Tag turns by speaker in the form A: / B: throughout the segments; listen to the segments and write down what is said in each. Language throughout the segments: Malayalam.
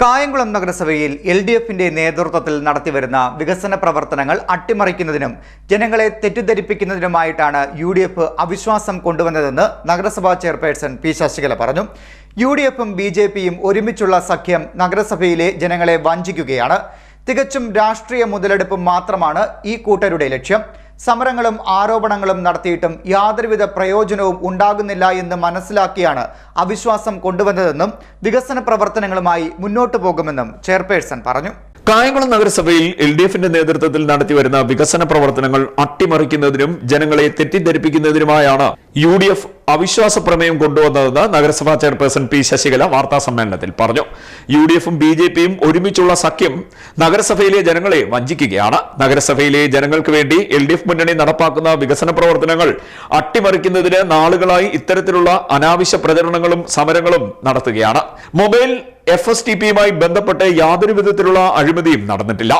A: കായംകുളം നഗരസഭയിൽ എൽ ഡി എഫിന്റെ നേതൃത്വത്തിൽ നടത്തിവരുന്ന വികസന പ്രവർത്തനങ്ങൾ അട്ടിമറിക്കുന്നതിനും ജനങ്ങളെ തെറ്റിദ്ധരിപ്പിക്കുന്നതിനുമായിട്ടാണ് യു ഡി എഫ് അവിശ്വാസം കൊണ്ടുവന്നതെന്ന് നഗരസഭാ ചെയർപേഴ്സൺ പി ശശികല പറഞ്ഞു. യു ഡി എഫും ബി ജെ പിയും ഒരുമിച്ചുള്ള സഖ്യം നഗരസഭയിലെ ജനങ്ങളെ വഞ്ചിക്കുകയാണ്. തികച്ചും രാഷ്ട്രീയ മുതലെടുപ്പ് മാത്രമാണ് ഈ കൂട്ടരുടെ ലക്ഷ്യം. സമരങ്ങളും ആരോപണങ്ങളും നടത്തിയിട്ടും യാതൊരുവിധ പ്രയോജനവും ഉണ്ടാകുന്നില്ല എന്ന് മനസ്സിലാക്കിയാണ് അവിശ്വാസം കൊണ്ടുവന്നതെന്നും വികസന പ്രവർത്തനങ്ങളുമായി മുന്നോട്ടു പോകുമെന്നും ചെയർപേഴ്സൺ പറഞ്ഞു.
B: കായംകുളം നഗരസഭയിൽ എൽ ഡി എഫിന്റെ നേതൃത്വത്തിൽ നടത്തിവരുന്ന വികസന പ്രവർത്തനങ്ങൾ അട്ടിമറിക്കുന്നതിനും ജനങ്ങളെ തെറ്റിദ്ധരിപ്പിക്കുന്നതിനുമായാണ് യു ഡി എഫ് അവിശ്വാസ പ്രമേയം കൊണ്ടുവന്നതെന്ന് നഗരസഭാ ചെയർപേഴ്സൺ പി ശശികല വാർത്താ സമ്മേളനത്തിൽ പറഞ്ഞു. യു ഡി എഫും ബി ജെ പിയും ഒരുമിച്ചുള്ള സഖ്യം നഗരസഭയിലെ ജനങ്ങളെ വഞ്ചിക്കുകയാണ്. നഗരസഭയിലെ ജനങ്ങൾക്ക് വേണ്ടി എൽ ഡി എഫ് മുന്നണി നടപ്പാക്കുന്ന വികസന പ്രവർത്തനങ്ങൾ അട്ടിമറിക്കുന്നതിന് നാളുകളായി ഇത്തരത്തിലുള്ള അനാവശ്യ പ്രചരണങ്ങളും സമരങ്ങളും നടത്തുകയാണ്. മൊബൈൽ എഫ് എസ് ടി പിയുമായി ബന്ധപ്പെട്ട് യാതൊരു വിധത്തിലുള്ള അഴിമതിയും നടന്നിട്ടില്ല.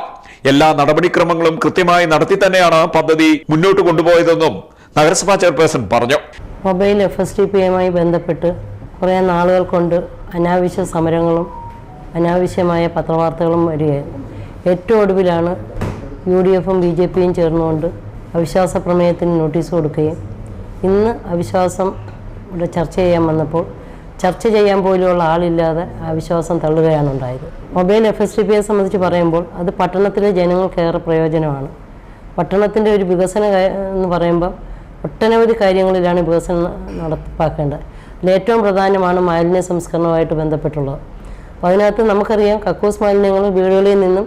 B: എല്ലാ നടപടിക്രമങ്ങളും കൃത്യമായി നടത്തി തന്നെയാണ് പദ്ധതി മുന്നോട്ട് കൊണ്ടുപോയതെന്നും നഗരസഭാ ചെയർപേഴ്സൺ പറഞ്ഞു.
C: Mobile F S T P എമ്മായി ബന്ധപ്പെട്ട് കുറേ നാളുകൾ കൊണ്ട് അനാവശ്യ സമരങ്ങളും അനാവശ്യമായ പത്രവാർത്തകളും വരികയായിരുന്നു. ഏറ്റവും ഒടുവിലാണ് യു ഡി എഫും ബി ജെ പിയും ചേർന്നുകൊണ്ട് അവിശ്വാസ പ്രമേയത്തിന് നോട്ടീസ് കൊടുക്കുകയും ഇന്ന് അവിശ്വാസം ഇവിടെ ചർച്ച ചെയ്യാൻ വന്നപ്പോൾ ചർച്ച ചെയ്യാൻ പോലുമുള്ള ആളില്ലാതെ അവിശ്വാസം തള്ളുകയാണ് ഉണ്ടായത്. മൊബൈൽ എഫ് എസ് ടി പിയെ സംബന്ധിച്ച് പറയുമ്പോൾ അത് പട്ടണത്തിലെ ജനങ്ങൾക്കേറെ പ്രയോജനമാണ്. പട്ടണത്തിന്റെ ഒരു വികസന എന്ന് പറയുമ്പോൾ ഒട്ടനവധി കാര്യങ്ങളിലാണ് വികസനം നടപ്പാക്കേണ്ടത്. അതിലേറ്റവും പ്രധാനമാണ് മാലിന്യ സംസ്കരണവുമായിട്ട് ബന്ധപ്പെട്ടുള്ളത്. അപ്പോൾ അതിനകത്ത് നമുക്കറിയാം കക്കൂസ് മാലിന്യങ്ങൾ വീടുകളിൽ നിന്നും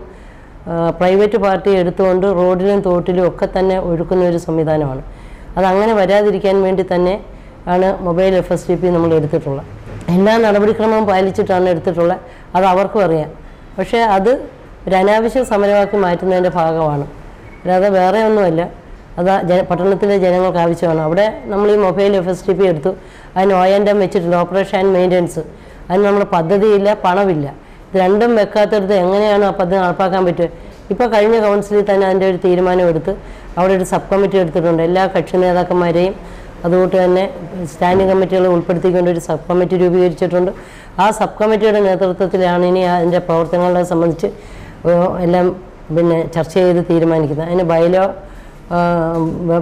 C: പ്രൈവറ്റ് പാർട്ടി എടുത്തുകൊണ്ട് റോഡിലും തോട്ടിലും ഒക്കെ തന്നെ ഒഴുക്കുന്ന ഒരു സംവിധാനമാണ്. അതങ്ങനെ വരാതിരിക്കാൻ വേണ്ടി തന്നെ ആണ് mobile F S D P നമ്മൾ എടുത്തിട്ടുള്ളത്. എല്ലാ നടപടിക്രമവും പാലിച്ചിട്ടാണ് എടുത്തിട്ടുള്ളത്. അത് അവർക്കും അറിയാം. പക്ഷേ അത് ഒരു അനാവശ്യ സമരമാക്കി മാറ്റുന്നതിന്റെ ഭാഗമാണ്. അല്ലാതെ വേറെ ഒന്നുമല്ല. അത് പട്ടണത്തിലെ ജനങ്ങൾക്ക് ആവശ്യമാണ്. അവിടെ നമ്മൾ ഈ mobile F S T P എടുത്തു അതിന് എം വെച്ചിട്ടുണ്ട് ഓപ്പറേഷൻ ആൻഡ് മെയിന്റനൻസ്. അതിന് നമ്മൾ പദ്ധതിയില്ല പണമില്ല. ഇത് രണ്ടും വെക്കാത്തടത്ത് എങ്ങനെയാണ് ആ പദ്ധതി നടപ്പാക്കാൻ പറ്റുക? ഇപ്പോൾ കഴിഞ്ഞ കൗൺസിലിൽ തന്നെ അതിന്റെ ഒരു തീരുമാനം എടുത്ത് അവിടെ ഒരു സബ് കമ്മിറ്റി എടുത്തിട്ടുണ്ട്. എല്ലാ കക്ഷി നേതാക്കന്മാരെയും അതുകൊണ്ട് തന്നെ സ്റ്റാൻഡിംഗ് കമ്മിറ്റികളെ ഉൾപ്പെടുത്തിക്കൊണ്ട് ഒരു സബ് കമ്മിറ്റി രൂപീകരിച്ചിട്ടുണ്ട്. ആ സബ് കമ്മിറ്റിയുടെ നേതൃത്വത്തിലാണ് ഇനി അതിന്റെ പ്രവർത്തനങ്ങളെ സംബന്ധിച്ച് എല്ലാം പിന്നെ ചർച്ച ചെയ്ത് തീരുമാനിക്കുന്നത്. അതിന് ബൈലോ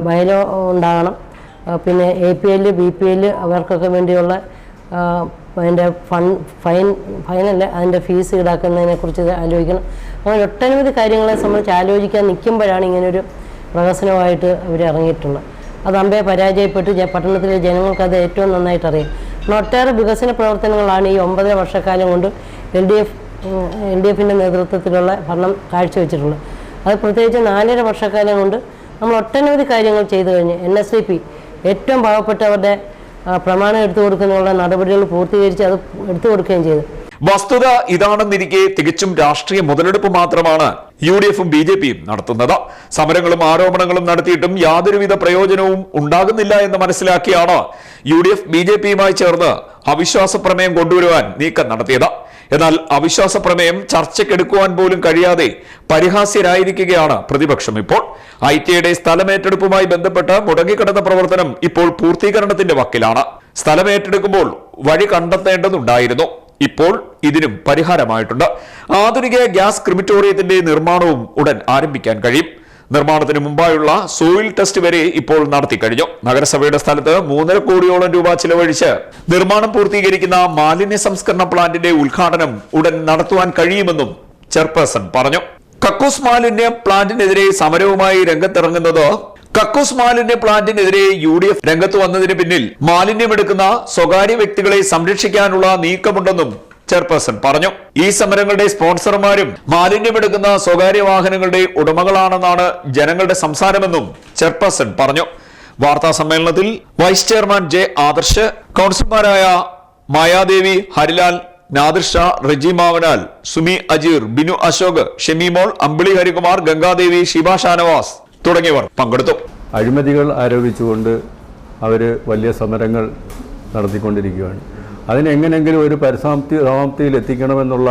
C: ബൈലോ ഉണ്ടാകണം. പിന്നെ A P L B P L അവർക്കൊക്കെ വേണ്ടിയുള്ള അതിന്റെ ഫൺ ഫൈൻ ഫൈനല്ല അതിന്റെ ഫീസ് ഈടാക്കുന്നതിനെ കുറിച്ച് ആലോചിക്കണം. അങ്ങനെ ഒട്ടനവധി കാര്യങ്ങളെ സംബന്ധിച്ച് ആലോചിക്കാൻ നിൽക്കുമ്പോഴാണ് ഇങ്ങനൊരു പ്രഹസനമായിട്ട് അവർ ഇറങ്ങിയിട്ടുള്ളത്. അത് അമ്പേ പരാജയപ്പെട്ട്. പട്ടണത്തിലെ ജനങ്ങൾക്ക് അത് ഏറ്റവും നന്നായിട്ട് അറിയാം. ഒട്ടേറെ വികസന പ്രവർത്തനങ്ങളാണ് ഈ ഒമ്പതര വർഷക്കാലം കൊണ്ട് L D F L D എഫിന്റെ നേതൃത്വത്തിലുള്ള ഭരണം കാഴ്ചവെച്ചിട്ടുള്ളത്. അത് പ്രത്യേകിച്ച് നാലര വർഷക്കാലം കൊണ്ട് നമ്മൾ ഒട്ടനവധി കാര്യങ്ങൾ ചെയ്തു കഴിഞ്ഞ് എൻ എസ് ഡി പി ഏറ്റവും പാവപ്പെട്ടവരുടെ പ്രമാണം എടുത്തു കൊടുക്കുന്നതിനുള്ള നടപടികൾ പൂർത്തീകരിച്ച് അത് എടുത്തു കൊടുക്കുകയും ചെയ്തു.
B: വസ്തുത ഇതാണെന്നിരിക്കെ തികച്ചും രാഷ്ട്രീയ മുതലെടുപ്പ് മാത്രമാണ് യു ഡി എഫും ബി ജെ പിയും നടത്തുന്നത്. സമരങ്ങളും ആരോപണങ്ങളും നടത്തിയിട്ടും യാതൊരുവിധ പ്രയോജനവും ഉണ്ടാകുന്നില്ല എന്ന് മനസ്സിലാക്കിയാണ് U D F B J പിയുമായി ചേർന്ന് അവിശ്വാസ പ്രമേയം കൊണ്ടുവരുവാൻ നീക്കം നടത്തിയത്. എന്നാൽ അവിശ്വാസ പ്രമേയം ചർച്ചയ്ക്കെടുക്കുവാൻ പോലും കഴിയാതെ പരിഹാസ്യരായിരിക്കുകയാണ് പ്രതിപക്ഷം ഇപ്പോൾ. ഐ ടിയുടെ സ്ഥലമേറ്റെടുപ്പുമായി ബന്ധപ്പെട്ട് മുടങ്ങിക്കിടന്ന പ്രവർത്തനം ഇപ്പോൾ പൂർത്തീകരണത്തിന്റെ വക്കിലാണ്. സ്ഥലമേറ്റെടുക്കുമ്പോൾ വഴി കണ്ടെത്തേണ്ടതുണ്ടായിരുന്നു. ഇപ്പോൾ ഇതിനും പരിഹാരമായിട്ടുണ്ട്. ആധുനിക ഗ്യാസ് ക്രിമിറ്റോറിയത്തിന്റെ നിർമ്മാണവും ഉടൻ ആരംഭിക്കാൻ കഴിയും. നിർമ്മാണത്തിന് മുമ്പായുള്ള സോയിൽ ടെസ്റ്റ് വരെ ഇപ്പോൾ നടത്തി കഴിഞ്ഞു. നഗരസഭയുടെ സ്ഥലത്ത് മൂന്നര കോടിയോളം രൂപ ചിലവഴിച്ച് നിർമ്മാണം പൂർത്തീകരിക്കുന്ന മാലിന്യ സംസ്കരണ പ്ലാന്റിന്റെ ഉദ്ഘാടനം ഉടൻ നടത്തുവാൻ കഴിയുമെന്നും ചെയർപേഴ്സൺ പറഞ്ഞു. കക്കൂസ് മാലിന്യ പ്ലാന്റിനെതിരെ സമരവുമായി രംഗത്തിറങ്ങുന്നത് കക്കൂസ് മാലിന്യ പ്ലാന്റിനെതിരെ യു ഡി എഫ് രംഗത്ത് വന്നതിന് പിന്നിൽ മാലിന്യമെടുക്കുന്ന സ്വകാര്യ വ്യക്തികളെ സംരക്ഷിക്കാനുള്ള നീക്കമുണ്ടെന്നും ചെയർപേഴ്സൺ പറഞ്ഞു. ഈ സമരങ്ങളുടെ സ്പോൺസർമാരും മാലിന്യമെടുക്കുന്ന സ്വകാര്യ വാഹനങ്ങളുടെ ഉടമകളാണെന്നാണ് ജനങ്ങളുടെ സംസാരമെന്നും ചെയർപേഴ്സൺ പറഞ്ഞു. വാർത്താ സമ്മേളനത്തിൽ വൈസ് ചെയർമാൻ ജെ ആദർശ് കൌൺസിലർമാരായ മായാദേവി ഹരിലാൽ നാദിർ ഷാ റജി മാവനാൽ സുമി അജീർ ബിനു അശോക് ഷെമിമോൾ അമ്പിളി ഹരികുമാർ ഗംഗാദേവി ശിവ ഷാനവാസ് തുടങ്ങിയവർ പങ്കെടുത്തു.
D: അഴിമതികൾ ആരോപിച്ചുകൊണ്ട് അവർ വലിയ സമരങ്ങൾ നടത്തിക്കൊണ്ടിരിക്കുകയാണ്. അതിനെങ്ങനെങ്കിലും ഒരു പരിസമാപ്തി സമാപ്തിയിൽ എത്തിക്കണമെന്നുള്ള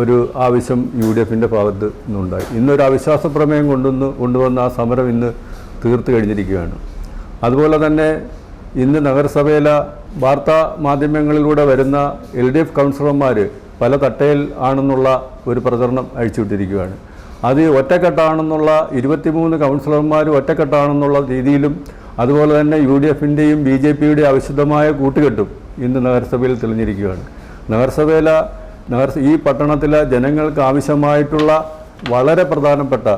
D: ഒരു ആവശ്യം യു ഡി എഫിന്റെ ഭാഗത്ത് നിന്നുണ്ടായി. ഇന്നൊരു അവിശ്വാസ പ്രമേയം കൊണ്ടുവന്ന് കൊണ്ടുവന്ന ആ സമരം ഇന്ന് തീർത്തു കഴിഞ്ഞിരിക്കുകയാണ്. അതുപോലെ തന്നെ ഇന്ന് നഗരസഭയിലെ വാർത്താ മാധ്യമങ്ങളിലൂടെ വരുന്ന എൽ ഡി എഫ് കൗൺസിലർമാർ പല തട്ടയിൽ ആണെന്നുള്ള ഒരു പ്രചരണം അഴിച്ചുവിട്ടിരിക്കുകയാണ്. അത് ഒറ്റക്കെട്ടാണെന്നുള്ള ഇരുപത്തിമൂന്ന് കൗൺസിലർമാർ ഒറ്റക്കെട്ടാണെന്നുള്ള രീതിയിലും അതുപോലെ തന്നെ യു ഡി എഫിന്റെയും ബി ജെ പിയുടെ അവിശുദ്ധമായ കൂട്ടുകെട്ടും ഇന്ന് നഗരസഭയിൽ തെളിഞ്ഞിരിക്കുകയാണ്. നഗരസഭയിലെ നഗര ഈ പട്ടണത്തിലെ ജനങ്ങൾക്ക് ആവശ്യമായിട്ടുള്ള വളരെ പ്രധാനപ്പെട്ട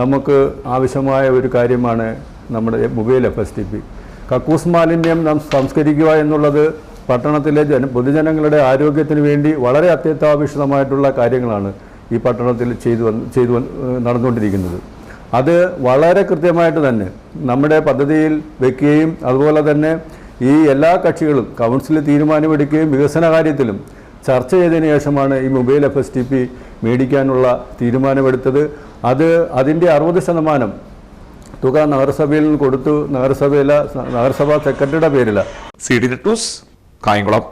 D: നമുക്ക് ആവശ്യമായ ഒരു കാര്യമാണ് നമ്മുടെ mobile F S T P. കക്കൂസ് മാലിന്യം നാം സംസ്കരിക്കുക എന്നുള്ളത് പട്ടണത്തിലെ ജന പൊതുജനങ്ങളുടെ ആരോഗ്യത്തിന് വേണ്ടി വളരെ അത്യന്താപേക്ഷിതമായിട്ടുള്ള കാര്യങ്ങളാണ് ഈ പട്ടണത്തിൽ ചെയ്തു വന്ന് ചെയ്തു നടന്നുകൊണ്ടിരിക്കുന്നത്. അത് വളരെ കൃത്യമായിട്ട് തന്നെ നമ്മുടെ പദ്ധതിയിൽ വെക്കുകയും അതുപോലെ തന്നെ ഈ എല്ലാ കക്ഷികളും കൗൺസിലിൽ തീരുമാനമെടുക്കുകയും വികസന കാര്യത്തിലും ചർച്ച ചെയ്തതിന് ശേഷമാണ് ഈ mobile F S T P മേടിക്കാനുള്ള തീരുമാനമെടുത്തത്. അത് അതിന്റെ അറുപത് ശതമാനം തുക നഗരസഭയിൽ കൊടുത്തു. നഗരസഭയിലെ നഗരസഭാ സെക്രട്ടറിയുടെ പേരിലാണ്
B: സി ഡി ന്യൂസ് കായംകുളം.